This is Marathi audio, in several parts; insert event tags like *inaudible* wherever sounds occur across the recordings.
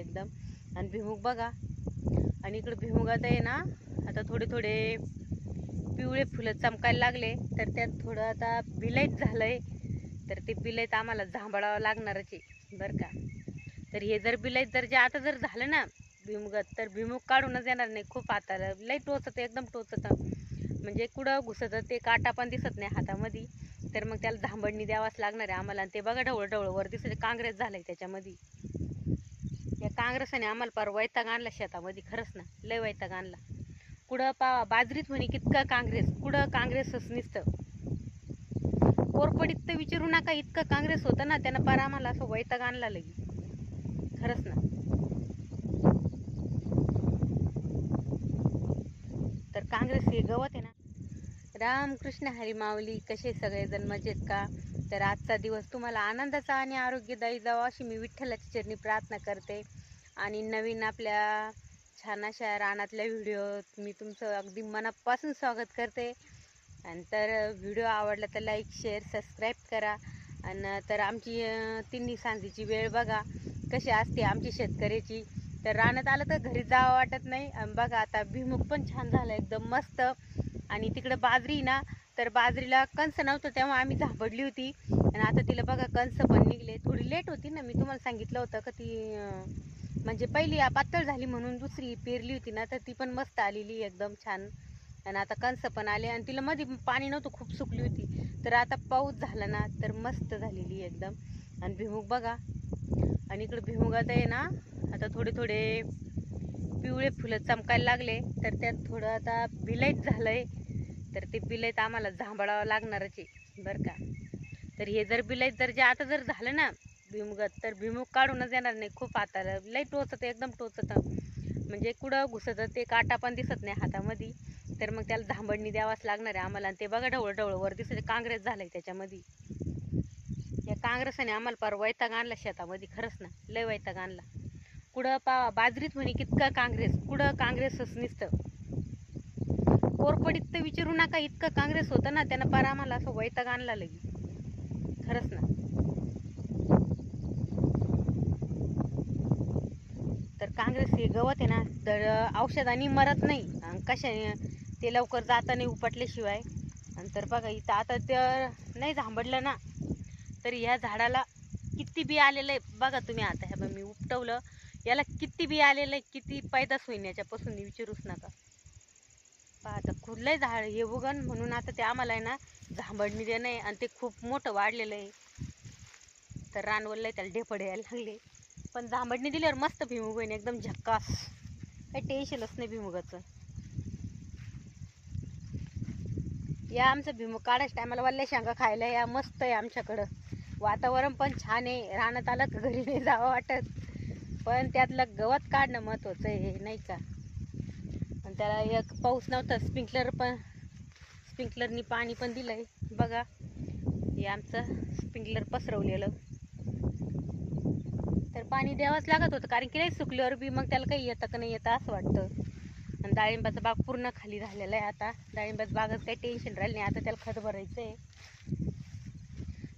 एकदम. आणि भिमुग बघा. आणि इकडे भिमुगात आहे ना आता थोडे थोडे पिवळे फुलं चमकायला लागले. तर त्यात थोडं आता बिलाईत झालंय. तर ते बिलाईत आम्हाला झांबळावं लागणारच आहे बरं का? तर हे जर बिलाईत जर जे आता जर झालं ना भिमुगात तर भिमुग काढूनच येणार नाही. खूप हाताला लई टोचत एकदम टोचत. म्हणजे कुठं घुसत ते काटा पण दिसत नाही हातामध्ये. तर मग त्याला झांबडणी द्यावाच लागणार आहे आम्हाला. आणि ते बघा ढवळ ढवळ वर दिसत काँग्रेस झालंय त्याच्यामध्ये. काँग्रेसाने आम्हाला पार वैताग आणला शेतामध्ये खरंच ना? लय वैताग आणला. कुठं पा बाजरीत म्हणे कितकं काँग्रेस कुठं काँग्रेसच निसतं? कोरपडीत तर विचारू नका इतकं काँग्रेस होतं ना त्यानं पार आम्हाला असं वैताग आणला लगी खरंच ना? तर काँग्रेस हे गवत आहे ना? रामकृष्ण हरी माऊली कसे सगळेजण मजेत का? तर आजचा दिवस तुम्हाला आनंदाचा आणि आरोग्यदायी जावा अशी मी विठ्ठलाची चरणी प्रार्थना करते. आणि नवीन आपल्या छान अशा रानातल्या व्हिडिओ मी तुमचं अगदी मनापासून स्वागत करते. आणि तर व्हिडिओ आवडला तर लाईक शेअर सबस्क्राईब करा. आणि तर आमची तिन्ही सांजेची वेळ बघा. कशी असते आमची शेतकऱ्याची. तर रानात आलं तर घरी जावं वाटत नाही. आणि बघा आता भिमुख पण छान झालं एकदम मस्त. आणि तिकडं बाजरी ना तर बाजरीला कंस नव्हतं तेव्हा आम्ही झापडली होती. आणि आता तिला बघा कंस पण निघले. थोडी लेट होती ना मी तुम्हाला सांगितलं होतं का ती म्हणजे पहिली पातळ झाली म्हणून दुसरी पेरली होती ना तर ती पण मस्त आलेली एकदम छान. आणि आता कंस पण आले आणि तिला मध्ये पाणी नव्हतं खूप सुकली होती. तर आता पाऊस झाला ना तर मस्त झालेली एकदम. आणि भिमुग बघा. आणि इकडे भिमुगात आहे ना आता थोडे थोडे पिवळे फुलं चमकायला लागले. तर त्यात थोडं आता बिलाईत झालंय. तर ते बिलाईत आम्हाला झांबळावं लागणारच आहे बरं का. तर हे जर बिलाईत जर जे आता जर झालं ना भिमुगात. तर भिमुग काढूनच येणार नाही खूप हाताला. लई टोचत एकदम टोचत. म्हणजे कुठं घुसत ते काटा पण दिसत नाही हातामध्ये. तर मग त्याला धांबडणी द्यावाच लागणार आहे आम्हाला. आणि ते बघा ढवळ ढवळ वर दिसत काँग्रेस झालंय त्याच्यामध्ये. या काँग्रेसाने आम्हाला पार वैताग आणला शेतामध्ये खरंच ना. लय वैताग आणला. कुठं पा बाजरीत म्हणे कितकं काँग्रेस कुठं काँग्रेसच निसतं. कोरपडीत तर विचारू नका इतकं काँग्रेस होतं ना त्यानं पार आम्हाला असं वैताग आणला लगी खरंच ना. ते गवत आहे ना तर औषधाने मरत नाही. आणि कशाने ते लवकर जाता नाही उपटल्याशिवाय. आणि तर बघा इथं आता तर नाही झांबडलं ना तर ह्या झाडाला किती बी आलेलं आहे. बघा तुम्ही आता ह्या मी उपटवलं. याला किती बी आलेलं आहे किती पैदास होईन याच्यापासून विचारूच नका. पहा आता खुरलंय झाड हे उगन म्हणून आता ते आम्हाला आहे ना झांबडणी देणं आहे. आणि ते खूप मोठं वाढलेलं आहे. तर रानवललं त्याला ढेपड यायला लागले. पण झांबडणी दिल्यावर मस्त भिमुग होईन एकदम झक्कास. काही टेन्शनच नाही भिमुगाचं. या आमचं भिमुग काढायच टायमाला वल्ल्या शेंगा खायला या मस्त आहे आमच्याकडं. वातावरण पण छान आहे राहण्यात आलं का घरी नाही जावं वाटत. पण त्यातलं गवत काढणं महत्त्वाचं आहे नाही का? आणि त्याला एक पाऊस नव्हता स्प्रिंकलर पण स्प्रिंकलरनी पाणी पण दिलं आहे बघा हे आमचं स्प्रिंकलर पसरवलेलं. पाणी द्यावंच लागत होतं कारण की नाही सुकल्यावर बी मग त्याला काही येतं का नाही येतं असं वाटतं. आणि डाळिंबाचा बाग पूर्ण खाली झालेला आहे आता. डाळिंबाचं बागच काही टेन्शन राहिलं नाही आता त्याला खत भरायचं आहे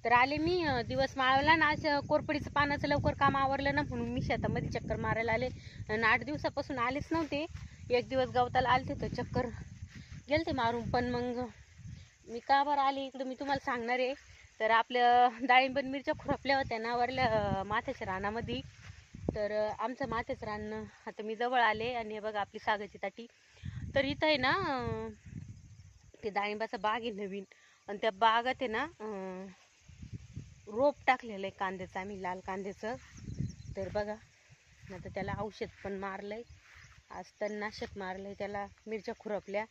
तर आले मी दिवस माळवला ना आज कोरपडीचं पानाचं लवकर काम आवरलं ना म्हणून मी शेतामध्ये चक्कर मारायला आले. आणि आठ दिवसापासून आलेच नव्हते. एक दिवस गवताला आलते तर चक्कर गेलते मारून पण मग मी का बरं आले? इकडं मी तुम्हाला सांगणार आहे. तर आपल्या डाळिंबन मिरच्या खुरपल्या होत्या ना वरल्या माथ्याच्या रानामध्ये. तर आमचं माथ्याचं रान आता मी जवळ आले आणि हे बघा आपली सागाची ताटी. तर इथं आहे ना ते डाळिंबाचा बाग आहे नवीन. आणि त्या बागात आहे ना रोप टाकलेलं आहे कांद्याचं आम्ही लाल कांद्याचं. तर बघा आता त्याला औषध पण मारलं आहे आज तणनाशक मारलं आहे त्याला मिरच्या खुरपल्या.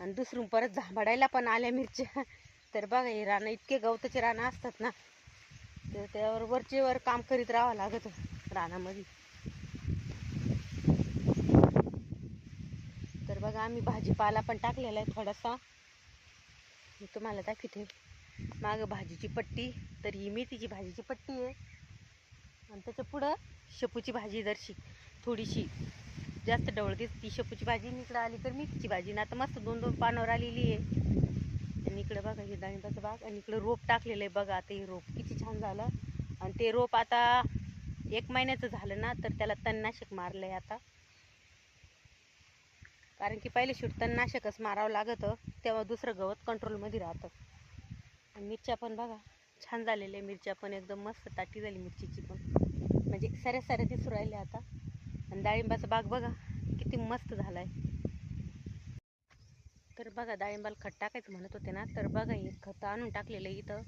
आणि दुसरून परत झांबाडायला पण आल्या मिरच्या. तर बघा हे रानं इतके गवताचे रानं असतात ना तर त्यावर वरचेवर काम करीत राहावं लागत रानामध्ये. तर बघा आम्ही भाजीपाला पण टाकलेला आहे थोडासा. मी तुम्हाला दाखवते. मागं भाजीची पट्टी तर ही मेथीची भाजीची पट्टी आहे. आणि त्याच्या पुढं शेपूची भाजी जरशी थोडीशी. जास्त डवळ ती शेपूची भाजी निकडं इकडं आली तर मेथीची भाजी. ना आता मस्त दोन दोन पानावर आलेली आहे. आणि इकडे बघा हे डाळिंबाचं बाग आणि इकडं रोप टाकलेलं आहे. बघा आता हे रोप किती छान झालं. आणि ते रोप आता एक महिन्याचं झालं ना तर त्याला तणनाशक मारलं आहे आता. कारण की पहिले शूट तणनाशकच मारावं लागतं तेव्हा दुसरं गवत कंट्रोलमध्ये राहतं. आणि मिरच्या पण बघा छान झालेल्या आहे मिरच्या पण एकदम मस्त ताटी झाली मिरचीची पण. म्हणजे साऱ्या साऱ्या दिसू राहिल्या आता. आणि डाळिंबाचा बाग बघा किती मस्त झाला आहे तर बघा डाळिंबाला खत टाकायचं म्हणत होते ना तर बघा हे खत आणून टाकलेलं आहे इथं.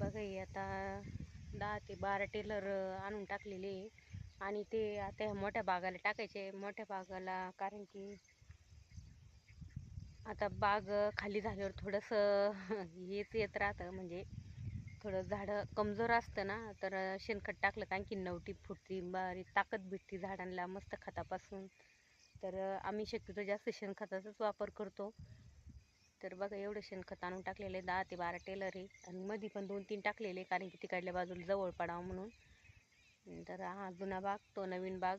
बघा हे आता दहा ते बारा टेलर आणून टाकलेले आणि ते आता ह्या मोठ्या बागाला टाकायचे मोठ्या बागाला कारण की आता बाग खाली झाल्यावर थोडंसं *laughs* हेच येत राहतं. म्हणजे थोडं झाडं कमजोर असतं ना तर शेणखत टाकलं कारण की नवटी फुटती बारी ताकद भेटते झाडांना मस्त खतापासून. तर आम्ही शक्यतो जास्त शेणखताचाच वापर करतो. तर बघा एवढं शेणखत आणून टाकलेलं आहे दहा ते बारा टेलर आहे आणि मध्ये पण दोन तीन टाकलेले आहे कारण की तिकडल्या बाजूला जवळ पडावं म्हणून. तर हा जुना बाग तो नवीन बाग.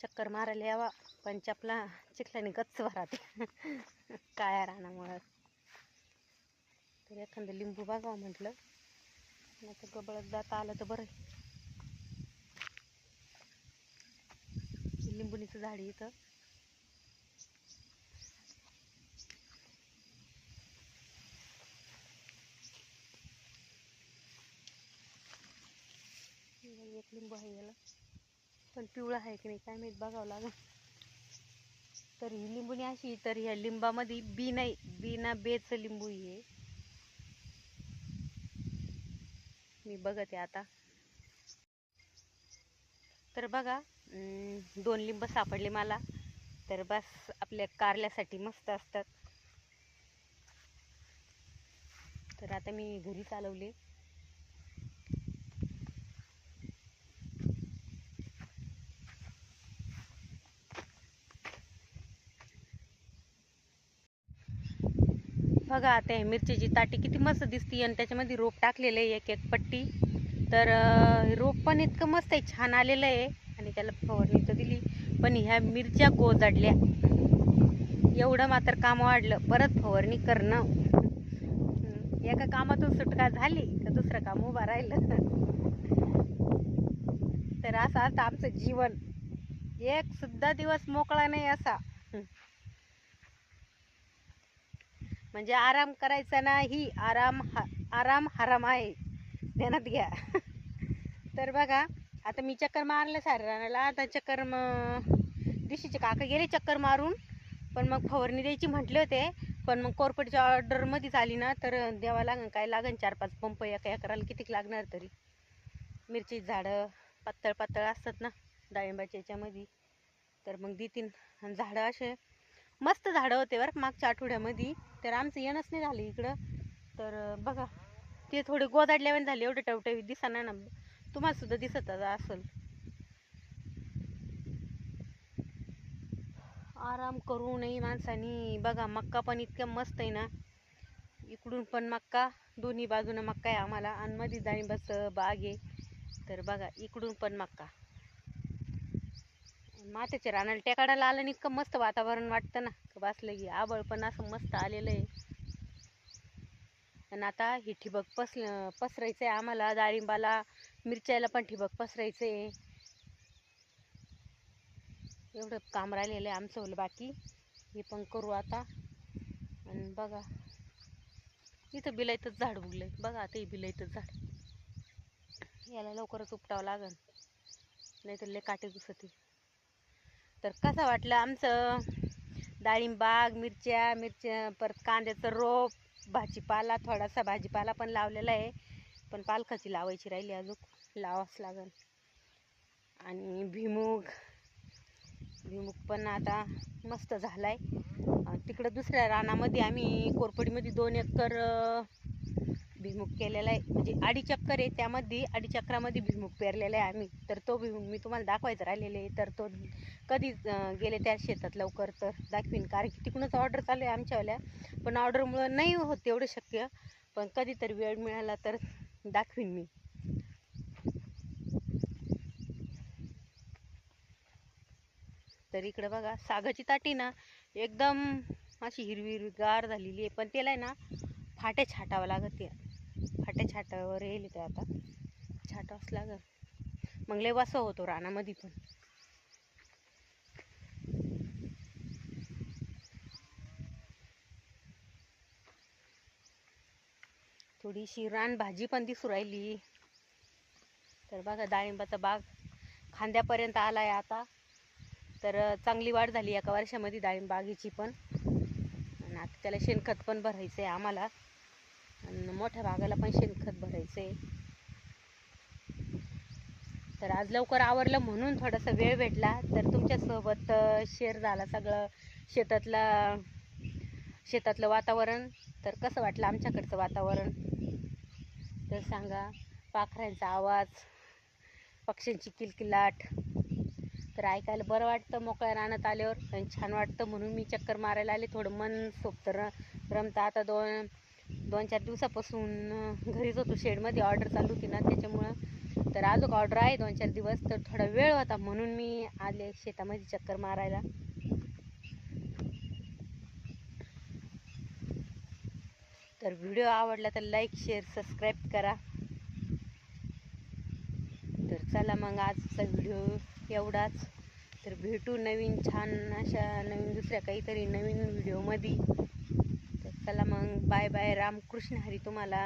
चक्कर मारायला यावा. पण चपला चिखल्याने गच्च भरात. काळ्या रानामुळं. तर एखादं लिंबू बघावं म्हटलं. नाही तर गबळत जाता आलं तर बरं. आहे. लिंबुनीचं झाड आहे इथं. एक लिंबू आहे याला. पण पिवळा आहे की नाही काय माहीत बघावं लागेल. तर ही लिंबुनी अशी तर ह्या लिंबामध्ये बी नाही बी ना बेचं लिंबू आहे. मी बघते आता. तर बघा अं, दोन लिंब सापडले मला. तर बस आपल्या कारल्यासाठी मस्त असतात. तर आता मी घरी चालवले. बघा आता हे मिरचीची ताटी किती मस्त दिसती आणि त्याच्यामध्ये रोप टाकलेलं आहे एक एक पट्टी. तर रोप पण इतकं मस्त आहे छान आलेलं आहे. आणि त्याला फवारणी तर दिली पण ह्या मिरच्या गोजाडल्या. एवढं मात्र काम वाढलं परत फवारणी करणं. एका कामातून सुटका झाली का दुसरं काम उभं राहिलं. तर असं आता आमचं जीवन. एक सुद्धा दिवस मोकळा नाही असा. म्हणजे आराम करायचा नाही आराम हा आराम हराम आहे. ध्यानात घ्या. *laughs* तर बघा आता मी चक्कर मारलं सारे रानाला. आता चक्कर मग दिशीचे काका गेले चक्कर मारून. पण मग फवारणी द्यायची म्हटले होते. पण मग कोरपटच्या ऑर्डरमध्येच आली ना तर द्यावं लागेल काय लागन? चार पाच पंप एका करायला कितीक लागणार तरी? मिरची झाडं पातळ पातळ असतात ना डाळिंबाच्या याच्यामध्ये. तर मग देतीन. झाडं असे मस्त झाडं होते बरं मागच्या आठवड्यामध्ये. तर आमचं येणंच नाही झालं इकडं. तर बघा ते थोडे गोदाडल्यावर झाले एवढे टवटवी दिसाना ना तुम्हाला सुद्धा दिसत असेल. आराम करू नये माणसानी बघा मक्का पण इतकं मस्त आहे ना. इकडून पण मक्का दोन्ही बाजूनं मक्का आहे आम्हाला. आणि मध्ये बस बाग आहे. तर बघा इकडून पण मक्का. मात्याच्या रानाला टेकाडाला आलं इतकं मस्त वातावरण वाटतं ना. का बसलं की आबळ पण असं मस्त आलेलं आहे. आणि आता हे ठिबक पस पसरायचं आहे आम्हाला डाळिंबाला मिरच्याला पण ठिबक पसरायचं आहे एवढं काम राहिलेलं आहे आमचं ओलं बाकी. हे पण करू आता. आणि बघा. इथं बिलाईतच झाड उगलंय. बघा आता हे बिलाईतच झाड. याला लवकरच उपटावं लागेल नाही तर लय काटे घुसते तर कसं वाटलं आमचं? डाळिंबाग मिरच्या मिरच्या परत कांद्याचं रोप भाजीपाला थोडासा भाजीपाला पण लावलेला आहे. पण पालखाची लावायची राहिली अजून लावावंच लागेल. आणि भिमुग भिमुग पण आता मस्त झाला आहे तिकडं दुसऱ्या रानामध्ये आम्ही कोरपडीमध्ये दोन एकर अं, केलेला आहे. म्हणजे अडीच चक्कर आहे त्यामध्ये अडीच चक्रामध्ये भिमुग पेरलेला आहे आम्ही. तर तो भिमुख मी तुम्हाला दाखवायचा राहिलेले आहे. तर तो कधी गेले त्या शेतात लवकर तर दाखवीन. कारण की तिकडूनच ऑर्डर चालू आहे आमच्यावाल्या. पण ऑर्डरमुळं नाही होत तेवढं शक्य. पण कधीतरी वेळ मिळाला तर दाखवीन मी. तर इकडं बघा सागाची ताटी ना एकदम अशी हिरवी हिरवीगार झालेली आहे. पण त्याला आहे ना फाटे छाटावं लागत फाट्या फाटे छाटावर येईल ते आता. छाटावंच लागल. मग लय होतो रानामध्ये पण. थोडीशी रान भाजी पण दिसू राहिली. तर बघा डाळिंबाचा बाग खांद्यापर्यंत आलाय आता. तर चांगली वाढ झाली एका वर्षामध्ये डाळिंब बागेची पण. आणि आता त्याला शेणखत पण भरायचं आहे आम्हाला. आणि मोठ्या भागाला पण शेणखत भरायचं आहे तर आज लवकर आवरलं म्हणून थोडासा वेळ भेटला. तर तुमच्यासोबत शेअर झाला सगळं शेतातला शेतातलं वातावरण. तर कसं वाटलं आमच्याकडचं वातावरण? तर सांगा पाखरांचा आवाज पक्ष्यांची किलकिलाट. तर ऐकायला बरं वाटतं मोकळ्या रानात आल्यावर आणि छान वाटतं म्हणून मी चक्कर मारायला आले. थोडं मन सोपतं र रमतं. आता दोन दोन चार दिवसापासून घरीच होतो. शेडमध्ये ऑर्डर चालू होती ना त्याच्यामुळं तर आज ऑर्डर आहे. दोन चार दिवस. तर थोडा वेळ होता म्हणून मी आले शेतामध्ये चक्कर मारायला. तर व्हिडिओ आवडला तर लाईक शेअर सबस्क्राईब करा. तर चला मग आजचा व्हिडिओ एवढाच. तर भेटू नवीन छान अशा नवीन दुसऱ्या काहीतरी नवीन व्हिडिओमध्ये. चला मग. Bye bye. रामकृष्ण हरी तुम्हाला.